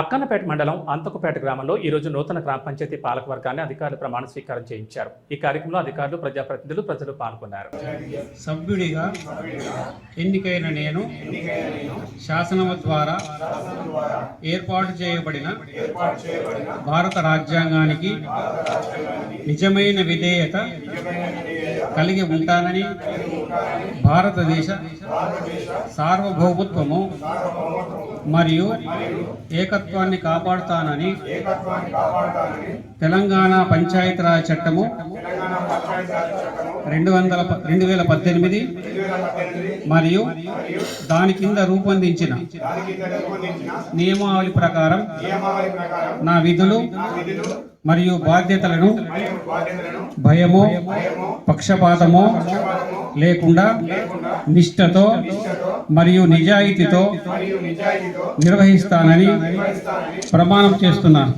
అక్కన్నపేట మండలం అంతకుపేట గ్రామంలో ఈరోజు నూతన గ్రామ పంచాయతీ పాలక వర్గాన్ని అధికారులు ప్రమాణ స్వీకారం చేయించారు. ఈ కార్యక్రమంలో అధికారులు ప్రజాప్రతినిధులు ప్రజలు పాల్గొన్నారు. సభ్యుడిగా ఎన్నికైన నేను శాసనం ద్వారా ఏర్పాటు చేయబడిన భారత రాజ్యాంగానికి నిజమైన విధేయత కలిగి ఉంటానని భారతదేశ సార్వభౌమత్వము మరియు ఏకత్వాన్ని కాపాడుతానని తెలంగాణ పంచాయతీరాజ్ చట్టము రెండు వందల ప- రెండు వేల పద్దెనిమిది మరియు దాని కింద రూపొందించిన నియమావళి ప్రకారం నా విధులు మరియు బాధ్యతలను భయమో పక్షపాతమో లేకుండా నిష్ఠతో మరియు నిజాయితీతో నిర్వహిస్తానని ప్రమాణం చేస్తున్నాను.